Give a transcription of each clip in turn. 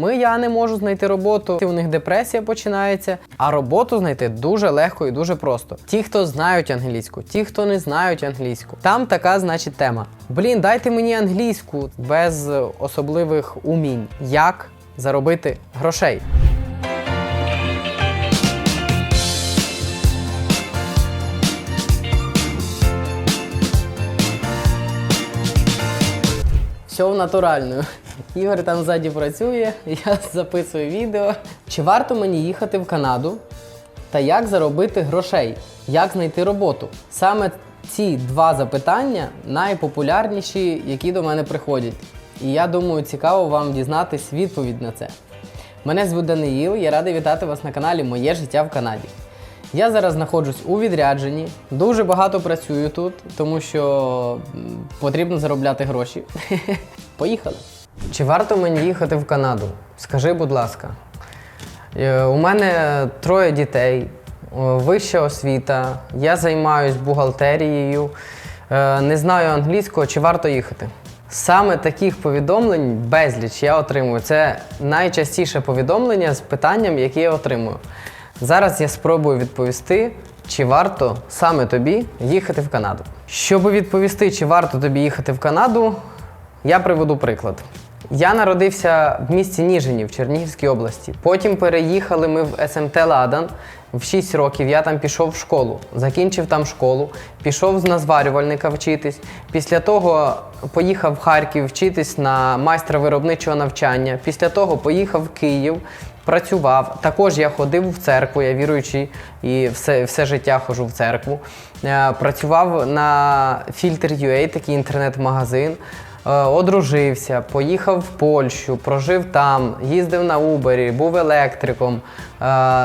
Ми я не можу знайти роботу. У них депресія починається, а роботу знайти дуже легко і дуже просто. Ті, хто знають англійську, ті, хто не знають англійську. Там така, значить, тема. Блін, дайте мені англійську без особливих умінь. Як заробити грошей? Все в натуральну. Ігор там ззаді працює, я записую відео. Чи варто мені їхати в Канаду? Та як заробити грошей? Як знайти роботу? Саме ці два запитання найпопулярніші, які до мене приходять. І я думаю, цікаво вам дізнатись відповідь на це. Мене звуть Даниїл, я радий вітати вас на каналі Моє життя в Канаді. Я зараз знаходжусь у відрядженні, дуже багато працюю тут, тому що потрібно заробляти гроші. Поїхали. Чи варто мені їхати в Канаду? Скажи, будь ласка. Е, У мене троє дітей, вища освіта, я займаюсь бухгалтерією, е, не знаю англійського, чи варто їхати. Саме таких повідомлень безліч я отримую. Це найчастіше повідомлення з питанням, які я отримую. Зараз я спробую відповісти, чи варто саме тобі їхати в Канаду. Щоб відповісти, чи варто тобі їхати в Канаду, я приведу приклад. Я народився в місті Ніжині в Чернігівській області. Потім переїхали ми в СМТ Ладан. В 6 років я там пішов в школу, закінчив там школу, пішов з назварювальника вчитись. Після того поїхав в Харків вчитись на майстра виробничого навчання. Після того поїхав в Київ, працював. Також я ходив в церкву, я віруючий і все, все життя ходжу в церкву. Е, Працював на Filter.ua, такий інтернет-магазин. Е, Одружився, поїхав в Польщу, прожив там, їздив на Убері, був електриком, е,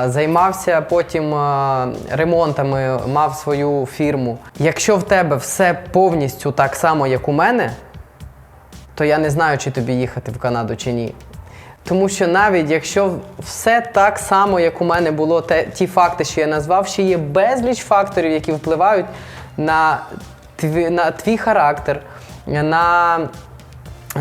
займався потім е, ремонтами, мав свою фірму. Якщо в тебе все повністю так само, як у мене, то я не знаю, чи тобі їхати в Канаду чи ні. Тому що навіть якщо все так само, як у мене було, те, ті факти, що я назвав, ще є безліч факторів, які впливають на твій, на твій характер, на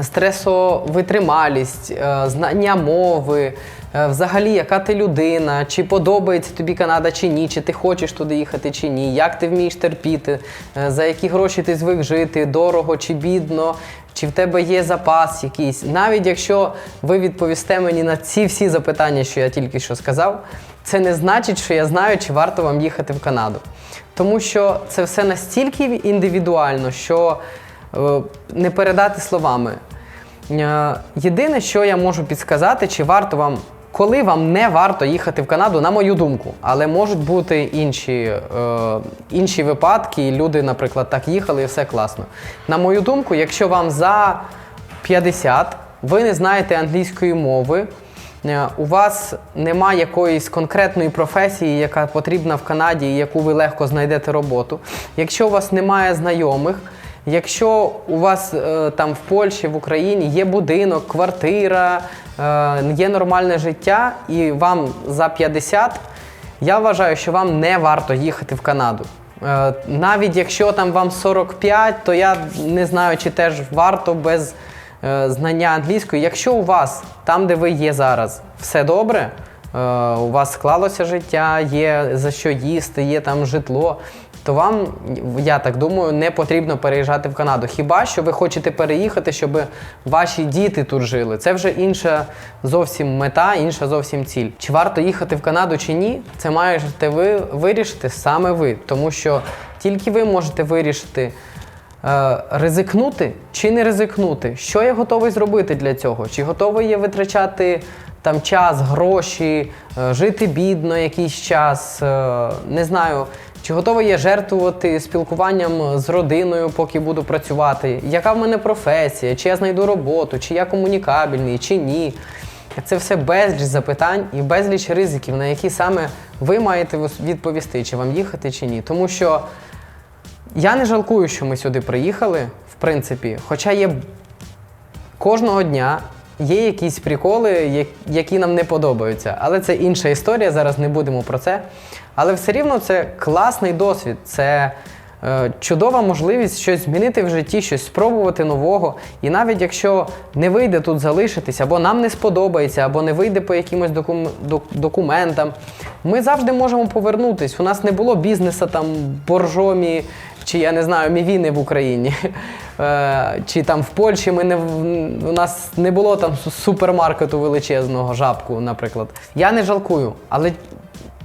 стресовитрималість, е, знання мови, е, взагалі, яка ти людина, чи подобається тобі Канада чи ні, чи ти хочеш туди їхати чи ні, як ти вмієш терпіти, е, за які гроші ти звик жити, дорого чи бідно, чи в тебе є запас якийсь. Навіть якщо ви відповісте мені на ці всі запитання, що я тільки що сказав, це не значить, що я знаю, чи варто вам їхати в Канаду. Тому що це все настільки індивідуально, що е, не передати словами. Е, Єдине, що я можу підсказати, чи варто вам, коли вам не варто їхати в Канаду, на мою думку, але можуть бути інші, е, інші випадки, і люди, наприклад, так їхали і все класно. На мою думку, якщо вам за 50, ви не знаєте англійської мови, е, у вас немає якоїсь конкретної професії, яка потрібна в Канаді, і яку ви легко знайдете роботу. Якщо у вас немає знайомих, якщо у вас е, там в Польщі, в Україні є будинок, квартира, е, є нормальне життя, і вам за 50, я вважаю, що вам не варто їхати в Канаду. Е, навіть якщо там вам 45, то я не знаю, чи теж варто без знання англійської. Якщо у вас там, де ви є зараз, все добре, у вас склалося життя, є за що їсти, є там житло, то вам, я так думаю, не потрібно переїжджати в Канаду. Хіба що ви хочете переїхати, щоб ваші діти тут жили? Це вже інша зовсім мета, інша зовсім ціль. Чи варто їхати в Канаду чи ні? Це маєте ви вирішити саме ви, тому що тільки ви можете вирішити. Е, ризикнути чи не ризикнути? Що я готовий зробити для цього? Чи готовий я витрачати там час, гроші, е, жити бідно якийсь час? е, Не знаю. Чи готовий я жертвувати спілкуванням з родиною, поки буду працювати? Яка в мене професія? Чи я знайду роботу, чи я комунікабельний, чи ні? Це все безліч запитань і безліч ризиків, на які саме ви маєте відповісти, чи вам їхати, чи ні. Тому що я не жалкую, що ми сюди приїхали, в принципі, хоча є кожного дня є якісь приколи, які нам не подобаються. Але це інша історія, зараз не будемо про це. Але все рівно це класний досвід. Це е, чудова можливість щось змінити в житті, щось спробувати нового. І навіть якщо не вийде тут залишитись, або нам не сподобається, або не вийде по якимось докум- док- документам, ми завжди можемо повернутись. У нас не було бізнесу там боржомі, чи я не знаю, мівіни в Україні. Е, Чи там в Польщі ми не у нас не було там супермаркету величезного жабку, наприклад. Я не жалкую, але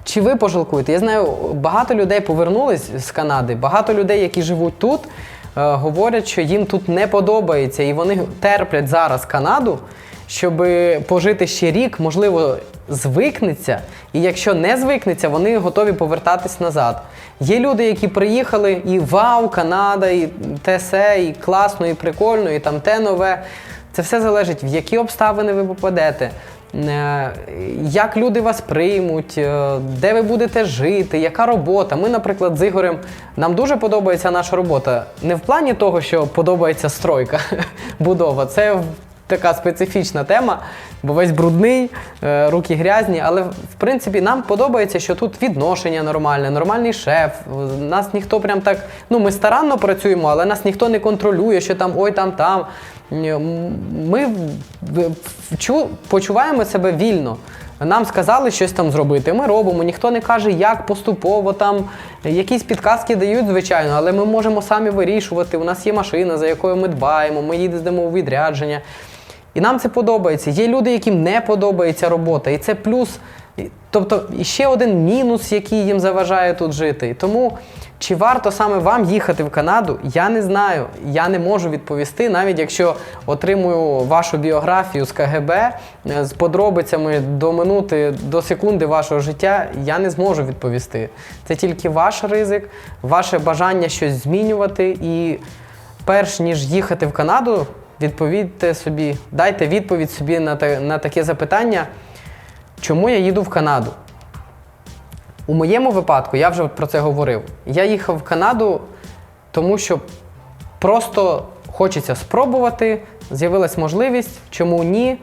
чи ви пожалкуєте? Я знаю, багато людей повернулись з Канади, багато людей, які живуть тут, е, говорять, що їм тут не подобається, і вони терплять зараз Канаду, щоб пожити ще рік, можливо, звикнеться. І якщо не звикнеться, вони готові повертатись назад. Є люди, які приїхали, і вау, Канада, і те се, і класно, і прикольно, і там те нове. Це все залежить, в які обставини ви попадете, як люди вас приймуть, е, де ви будете жити, яка робота. Ми, наприклад, з Ігорем, нам дуже подобається наша робота. Не в плані того, що подобається стройка, будова. Це така специфічна тема, бо весь брудний, е, руки грязні. Але в принципі нам подобається, що тут відношення нормальне, нормальний шеф. Нас ніхто прям так. Ну, ми старанно працюємо, але нас ніхто не контролює, що там ой, там, там. Ми почуваємо себе вільно. Нам сказали щось там зробити. Ми робимо. Ніхто не каже, як поступово там. Якісь підказки дають, звичайно, але ми можемо самі вирішувати. У нас є машина, за якою ми дбаємо, ми їздимо у відрядження. І нам це подобається. Є люди, яким не подобається робота, і це плюс. Тобто ще один мінус, який їм заважає тут жити. Тому чи варто саме вам їхати в Канаду, я не знаю. Я не можу відповісти, навіть якщо отримую вашу біографію з КГБ е, з подробицями до минути, до секунди вашого життя, я не зможу відповісти. Це тільки ваш ризик, ваше бажання щось змінювати. І перш ніж їхати в Канаду, відповідьте собі, дайте відповідь собі на, на таке запитання, чому я їду в Канаду. У моєму випадку, я вже про це говорив, я їхав в Канаду, тому що просто хочеться спробувати, з'явилась можливість, чому ні.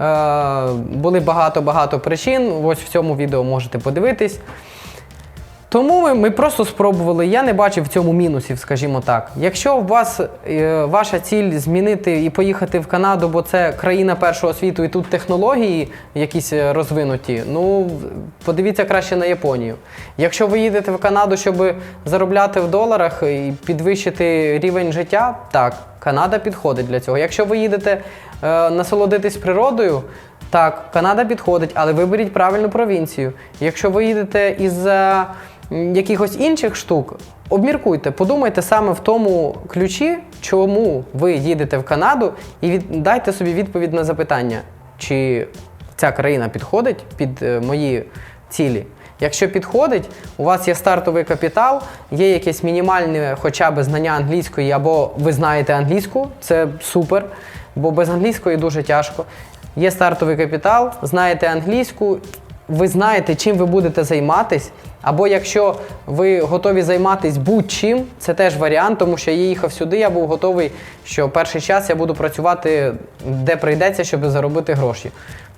Е, були багато-багато причин. Ось в цьому відео можете подивитись. Тому ми, ми просто спробували. Я не бачив в цьому мінусів, скажімо так. Якщо у вас е, ваша ціль змінити і поїхати в Канаду, бо це країна першого світу, і тут технології якісь е, розвинуті, ну подивіться краще на Японію. Якщо ви їдете в Канаду, щоб заробляти в доларах і підвищити рівень життя, так, Канада підходить для цього. Якщо ви їдете е, насолодитись природою, так, Канада підходить, але виберіть правильну провінцію. Якщо ви їдете із-за м, якихось інших штук, обміркуйте, подумайте саме в тому ключі, чому ви їдете в Канаду, і від... дайте собі відповідь на запитання, чи ця країна підходить під е, мої цілі. Якщо підходить, у вас є стартовий капітал, є якесь мінімальне хоча б знання англійської, або ви знаєте англійську, це супер, бо без англійської дуже тяжко. Є стартовий капітал, знаєте англійську, ви знаєте, чим ви будете займатись. Або якщо ви готові займатися будь-чим, це теж варіант, тому що я їхав сюди, я був готовий, що перший час я буду працювати де прийдеться, щоб заробити гроші.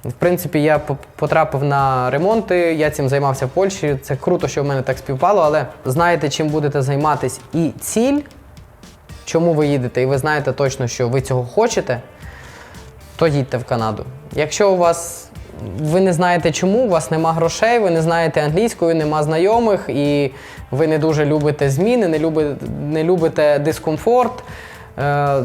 В принципі, я потрапив на ремонти, я цим займався в Польщі. Це круто, що в мене так співпало, але знаєте, чим будете займатись. І ціль, чому ви їдете, і ви знаєте точно, що ви цього хочете, то їдьте в Канаду. Якщо у вас ви не знаєте чому, у вас нема грошей, ви не знаєте англійської, нема знайомих, і ви не дуже любите зміни, не любите, не любите дискомфорт. е,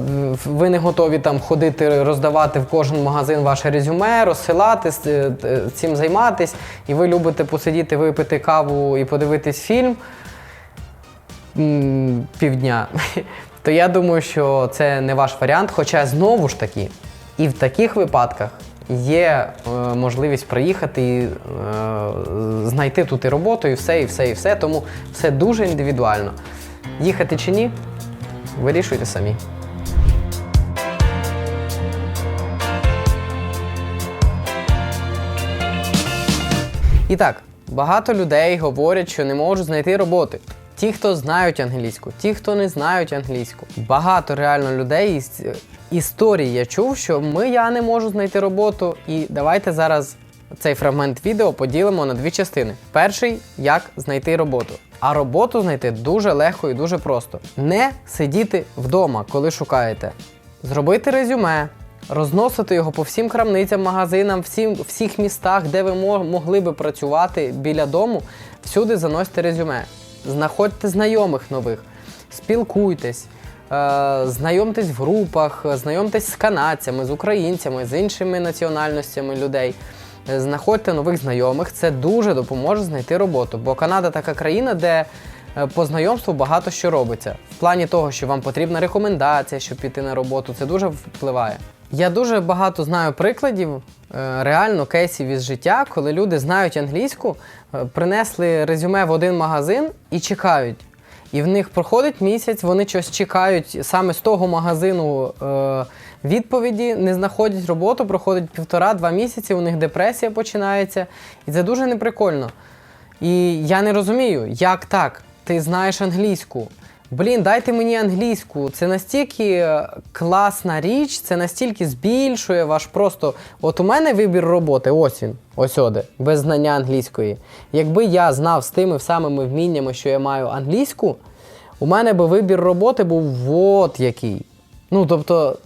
Ви не готові там ходити, роздавати в кожен магазин ваше резюме, розсилати, е, цим займатись, і ви любите посидіти, випити каву і подивитись фільм півдня, то я думаю, що це не ваш варіант. Хоча знову ж таки, і в таких випадках є е, можливість приїхати і е, знайти тут і роботу, і все, і все, і все. Тому все дуже індивідуально. Їхати чи ні, вирішуйте самі. І так, багато людей говорять, що не можуть знайти роботи. Ті, хто знають англійську, ті, хто не знають англійську. Багато реально людей історії я чув, що ми я не можу знайти роботу. І давайте зараз цей фрагмент відео поділимо на дві частини. Перший як знайти роботу. А роботу знайти дуже легко і дуже просто. Не сидіти вдома, коли шукаєте. Зробити резюме, розносити його по всім крамницям, магазинам, всім, всіх містах, де ви могли би працювати біля дому. Всюди заносьте резюме. Знаходьте знайомих нових, спілкуйтесь, знайомтесь в групах, знайомтесь з канадцями, з українцями, з іншими національностями людей. Е, Знаходьте нових знайомих, це дуже допоможе знайти роботу. Бо Канада така країна, де е, по знайомству багато що робиться. В плані того, що вам потрібна рекомендація, щоб піти на роботу, це дуже впливає. Я дуже багато знаю прикладів, е, реально кейсів із життя, коли люди знають англійську, е, принесли резюме в один магазин і чекають. І в них проходить місяць, вони щось чекають саме з того магазину е, відповіді, не знаходять роботу, проходить півтора-два місяці, у них депресія починається. І це дуже неприкольно. І я не розумію, як так? Ти знаєш англійську. Блін, дайте мені англійську. Це настільки класна річ, це настільки збільшує ваш просто. От у мене вибір роботи, ось він, ось оде, без знання англійської. Якби я знав з тими самими вміннями, що я маю англійську, у мене би вибір роботи був от який. Ну, тобто,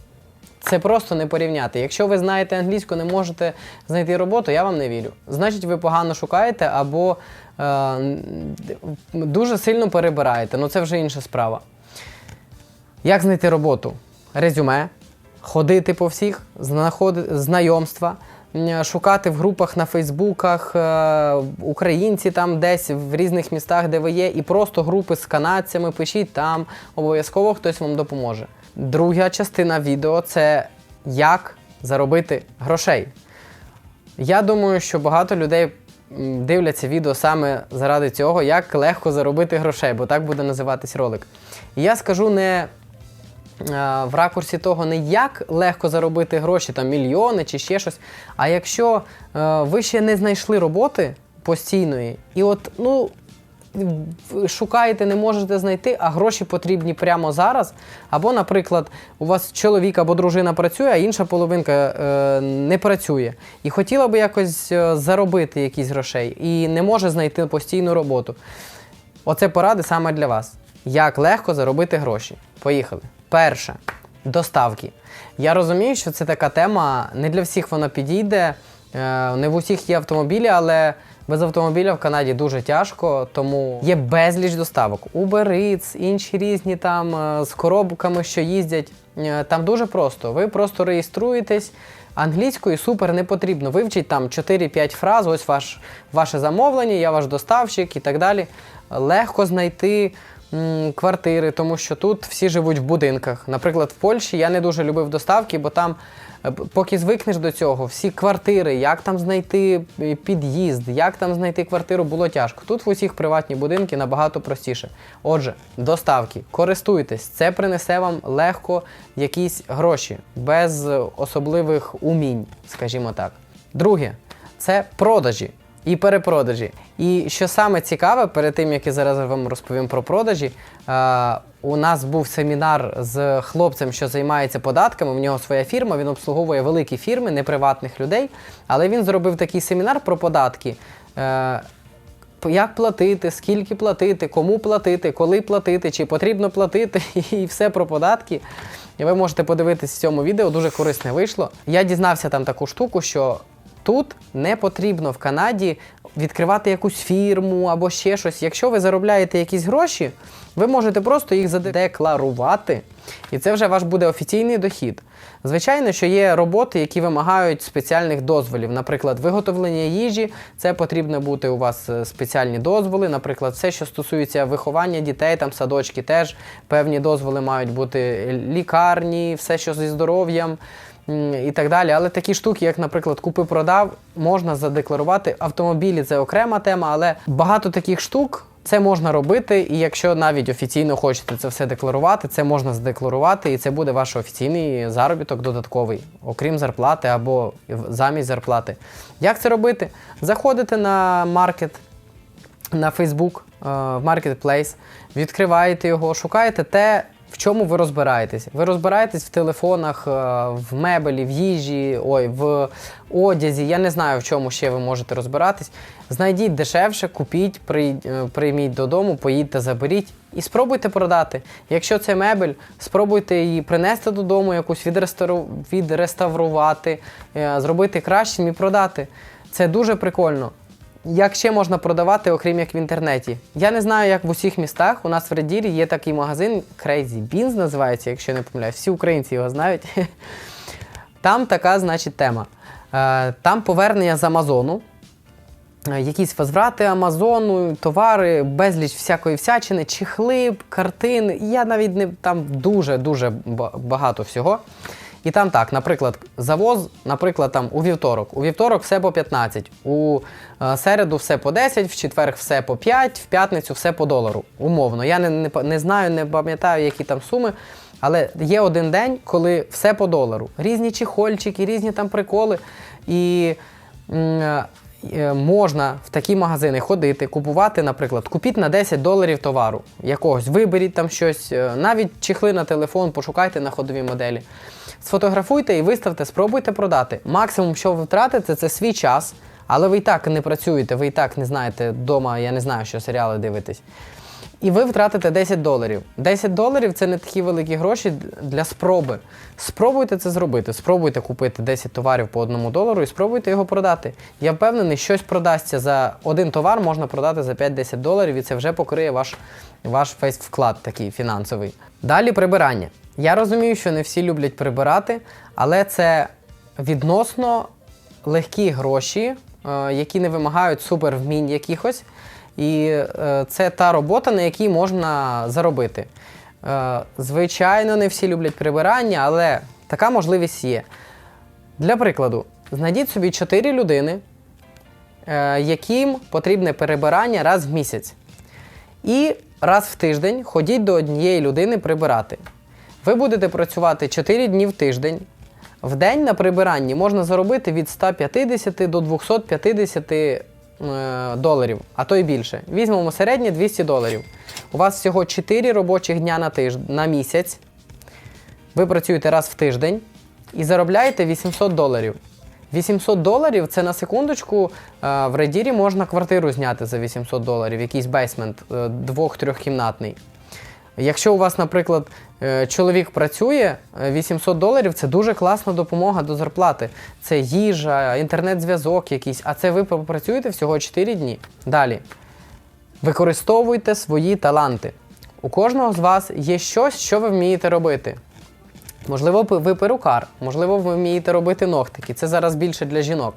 це просто не порівняти. Якщо ви знаєте англійську, не можете знайти роботу, я вам не вірю. Значить, ви погано шукаєте або дуже сильно перебираєте. Ну це вже інша справа. Як знайти роботу? Резюме, ходити по всіх, знаходи- знайомства, шукати в групах на Фейсбуках, е, українці там десь в різних містах, де ви є, і просто групи з канадцями, пишіть там, обов'язково хтось вам допоможе. Друга частина відео це як заробити грошей. Я думаю, що багато людей дивляться відео саме заради цього, як легко заробити грошей, бо так буде називатись ролик. І я скажу не е, в ракурсі того, не як легко заробити гроші, там мільйони чи ще щось. А якщо е, ви ще не знайшли роботи постійної, і от, ну. Шукаєте, не можете знайти, а гроші потрібні прямо зараз. Або, наприклад, у вас чоловік або дружина працює, а інша половинка е, не працює. І хотіла би якось е, заробити якісь грошей і не може знайти постійну роботу. Оце поради саме для вас. Як легко заробити гроші. Поїхали. Перше доставки. Я розумію, що це така тема, не для всіх вона підійде. е, Не в усіх є автомобілі, але без автомобіля в Канаді дуже тяжко, тому є безліч доставок. Uber Eats, інші різні там е, з коробками, що їздять. Е, Там дуже просто. Ви просто реєструєтесь. Англійською супер не потрібно. Вивчіть там 4-5 фраз, ось ваш, ваше замовлення, я ваш доставщик і так далі. Легко знайти квартири, тому що тут всі живуть в будинках. Наприклад, в Польщі я не дуже любив доставки, бо там, е, поки звикнеш до цього, всі квартири, як там знайти е, під'їзд, як там знайти квартиру, було тяжко. Тут в усіх приватні будинки набагато простіше. Отже, доставки, користуйтесь, це принесе вам легко якісь гроші, без е, особливих умінь, скажімо так. Друге, це продажі і перепродажі. І що саме цікаве, перед тим як я зараз вам розповім про продажі, е, у нас був семінар з хлопцем, що займається податками. У нього своя фірма, він обслуговує великі фірми, не приватних людей. Але він зробив такий семінар про податки. Е, як платити, скільки платити, кому платити, коли платити, чи потрібно платити, і все про податки. І ви можете подивитись в цьому відео, дуже корисне вийшло. Я дізнався там таку штуку, що тут не потрібно в Канаді відкривати якусь фірму або ще щось. Якщо ви заробляєте якісь гроші, ви можете просто їх задекларувати, і це вже ваш буде офіційний дохід. Звичайно, що є роботи, які вимагають спеціальних дозволів. Наприклад, виготовлення їжі, це потрібно бути у вас е, спеціальні дозволи. Наприклад, все, що стосується виховання дітей, там садочки, теж певні дозволи мають бути лікарні, все, що зі здоров'ям. І так далі, але такі штуки, як, наприклад, купи-продав, можна задекларувати. Автомобілі це окрема тема, але багато таких штук це можна робити, і якщо навіть офіційно хочете це все декларувати, це можна задекларувати, і це буде ваш офіційний заробіток додатковий, окрім зарплати або замість зарплати. Як це робити? Заходите на маркет, на Facebook, е, в Marketplace, відкриваєте його, шукаєте те, в чому ви розбираєтесь? Ви розбираєтесь в телефонах, е, в мебелі, в їжі, ой, в одязі. Я не знаю, в чому ще ви можете розбиратись. Знайдіть дешевше, купіть, е, прийміть додому, поїдьте, заберіть і спробуйте продати. Якщо це мебель, спробуйте її принести додому, якусь відреставрувати, е, зробити кращим і продати. Це дуже прикольно. Як ще можна продавати, окрім як в інтернеті? Я не знаю, як в усіх містах. У нас в Редірі є такий магазин Crazy Beans називається, якщо не помиляюсь. Всі українці його знають. Там така, значить, тема. Е, Там повернення з Амазону. Е, Якісь возврати Амазону, товари, безліч всякої всячини, чехли, картини. Я навіть не там дуже-дуже багато всього. І там так, наприклад, завоз, наприклад, там у вівторок. У вівторок все по 15, у е, середу все по 10, в четвер все по 5, в п'ятницю все по долару. Умовно. Я не, не, не знаю, не пам'ятаю, які там суми. Але є один день, коли все по долару. Різні чехольчики, різні там приколи. І е, е, можна в такі магазини ходити, купувати, наприклад, купіть на 10 доларів товару якогось, виберіть там щось, навіть чехли на телефон, пошукайте на ходовій моделі. Сфотографуйте і виставте, спробуйте продати. Максимум, що ви втратите, це свій час, але ви і так не працюєте, ви і так не знаєте вдома, я не знаю, що серіали дивитесь. І ви втратите 10 доларів. 10 доларів це не такі великі гроші для спроби. Спробуйте це зробити. Спробуйте купити 10 товарів по одному долару і спробуйте його продати. Я впевнений, щось продасться за один товар можна продати за 5-10 доларів, і це вже покриє ваш, ваш весь вклад такий фінансовий. Далі прибирання. Я розумію, що не всі люблять прибирати, але це відносно легкі гроші, е, які не вимагають супервмінь якихось. І е, це та робота, на якій можна заробити. Е, звичайно, не всі люблять прибирання, але така можливість є. Для прикладу, знайдіть собі 4 людини, яким потрібне перебирання раз в місяць. І раз в тиждень ходіть до однієї людини прибирати. Ви будете працювати 4 дні в тиждень. В день на прибиранні можна заробити від 150 до 250 е, доларів, а то й більше. Візьмемо середнє 200 доларів. У вас всього 4 робочих дня на, тиж... на місяць. Ви працюєте раз в тиждень і заробляєте 800 доларів. 800 доларів це на секундочку. е, В Редірі можна квартиру зняти за 800 доларів, якийсь бейсмент двох-трьохкімнатний. Якщо у вас, наприклад, е, чоловік працює, е, 800 доларів це дуже класна допомога до зарплати. Це їжа, інтернет-зв'язок якийсь, а це ви попрацюєте всього 4 дні. Далі. Використовуйте свої таланти. У кожного з вас є щось, що ви вмієте робити. Можливо, ви перукар, можливо, ви вмієте робити ногтики. Це зараз більше для жінок.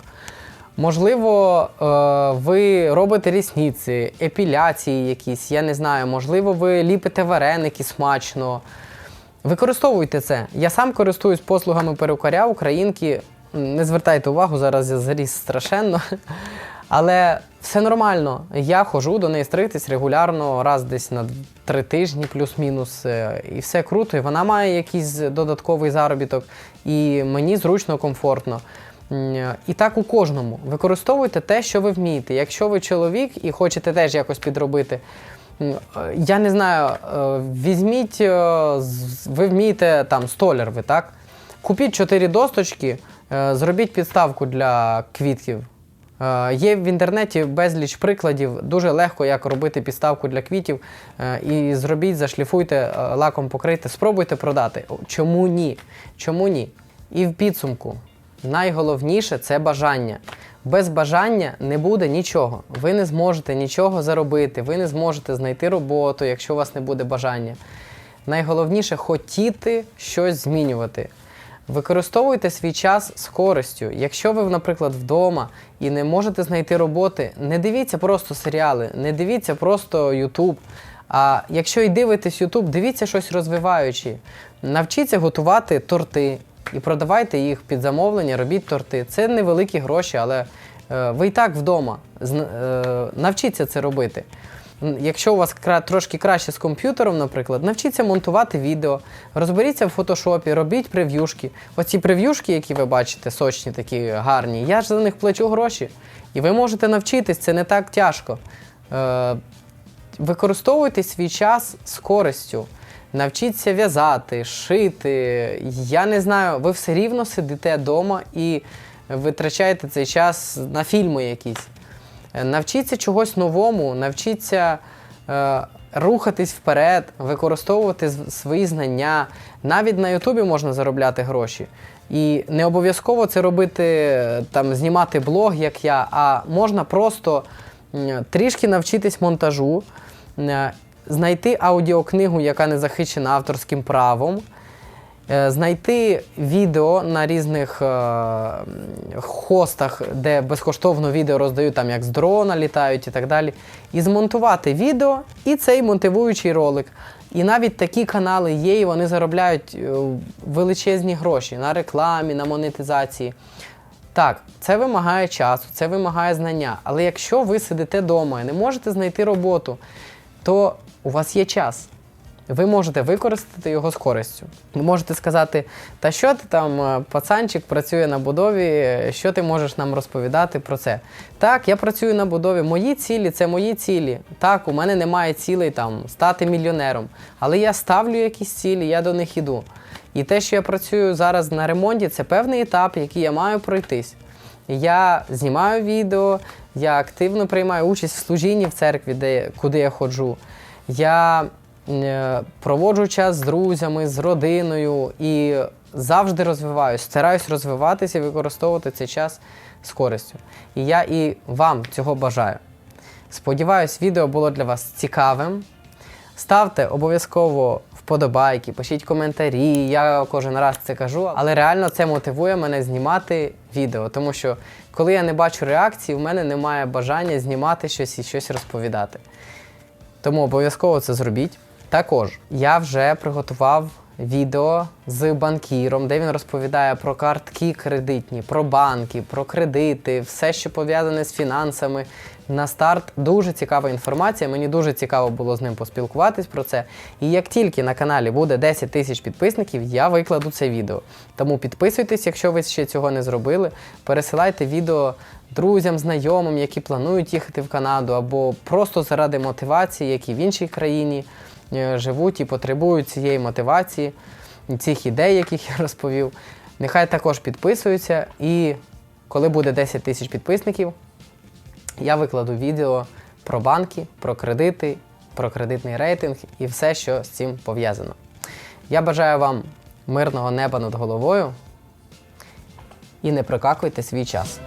Можливо, е, ви робите рісниці, епіляції якісь, я не знаю, можливо, ви ліпите вареники смачно. Використовуйте це. Я сам користуюсь послугами перукаря, українки. Не звертайте увагу, зараз я заріс страшенно. Але все нормально. Я ходжу до неї стригтись регулярно, раз десь на три тижні, плюс-мінус. е, І все круто. І вона має якийсь додатковий заробіток, і мені зручно, комфортно. І так у кожному. Використовуйте те, що ви вмієте. Якщо ви чоловік і хочете теж якось підробити, е, я не знаю, е, візьміть, е, ви вмієте там столяр, ви так? Купіть чотири досточки, зробіть підставку для квітків. Є в інтернеті безліч прикладів, дуже легко як робити підставку для квітів. І зробіть, зашліфуйте, лаком покрийте, спробуйте продати. Чому ні? Чому ні? І в підсумку, найголовніше це бажання. Без бажання не буде нічого. Ви не зможете нічого заробити, ви не зможете знайти роботу, якщо у вас не буде бажання. Найголовніше хотіти щось змінювати. Використовуйте свій час з користю. Якщо ви, наприклад, вдома і не можете знайти роботи, не дивіться просто серіали, не дивіться просто YouTube. А якщо і дивитесь YouTube, дивіться щось розвиваюче. Навчіться готувати торти і продавайте їх під замовлення, робіть торти. Це невеликі гроші, але е, ви і так вдома. Е, навчіться це робити. Якщо у вас трошки краще з комп'ютером, наприклад, навчіться монтувати відео, розберіться в фотошопі, робіть прев'юшки. Оці прев'юшки, які ви бачите, сочні, такі гарні, я ж за них плачу гроші. І ви можете навчитись, це не так тяжко. Е, використовуйте свій час з користю. Навчіться в'язати, шити. Я не знаю, ви все рівно сидите вдома і витрачаєте цей час на фільми якісь. Е, Навчіться чогось новому, навчіться е, рухатись вперед, використовувати свої знання. Навіть на Ютубі можна заробляти гроші. І не обов'язково це робити, е, там, знімати блог, як я, а можна просто трішки навчитись монтажу, е, знайти аудіокнигу, яка не захищена авторським правом. Е, Знайти відео на різних е, хостах, де безкоштовно відео роздають, там як з дрона літають і так далі. І змонтувати відео і цей мотивуючий ролик. І навіть такі канали є, і вони заробляють е, величезні гроші на рекламі, на монетизації. Так, це вимагає часу, це вимагає знання. Але якщо ви сидите вдома і не можете знайти роботу, то у вас є час. Ви можете використати його з користю. Ви можете сказати, та що ти там, е, пацанчик працює на будові, е, що ти можеш нам розповідати про це? Так, я працюю на будові. Мої цілі це мої цілі. Так, у мене немає цілей там стати мільйонером. Але я ставлю якісь цілі, я до них іду. І те, що я працюю зараз на ремонті, це певний етап, який я маю пройтись. Я знімаю відео, я активно приймаю участь в служінні в церкві, де, куди я ходжу. Я е, проводжу час з друзями, з родиною і завжди розвиваюсь, стараюсь розвиватися і використовувати цей час з користю. І я і вам цього бажаю. Сподіваюсь, відео було для вас цікавим. Ставте обов'язково вподобайки, пишіть коментарі. Я кожен раз це кажу, але реально це мотивує мене знімати відео, тому що коли я не бачу реакції, в мене немає бажання знімати щось і щось розповідати. Тому обов'язково це зробіть. Також я вже приготував відео з банкіром, де він розповідає про картки кредитні, про банки, про кредити, все, що пов'язане з фінансами. На старт дуже цікава інформація. Мені дуже цікаво було з ним поспілкуватись про це. І як тільки на каналі буде 10 тисяч підписників, я викладу це відео. Тому підписуйтесь, якщо ви ще цього не зробили. Пересилайте відео друзям, знайомим, які планують їхати в Канаду, або просто заради мотивації, які в іншій країні е, живуть і потребують цієї мотивації, цих ідей, яких я розповів. Нехай також підписуються. І коли буде 10 тисяч підписників, я викладу відео про банки, про кредити, про кредитний рейтинг і все, що з цим пов'язано. Я бажаю вам мирного неба над головою і не прокакуйте свій час.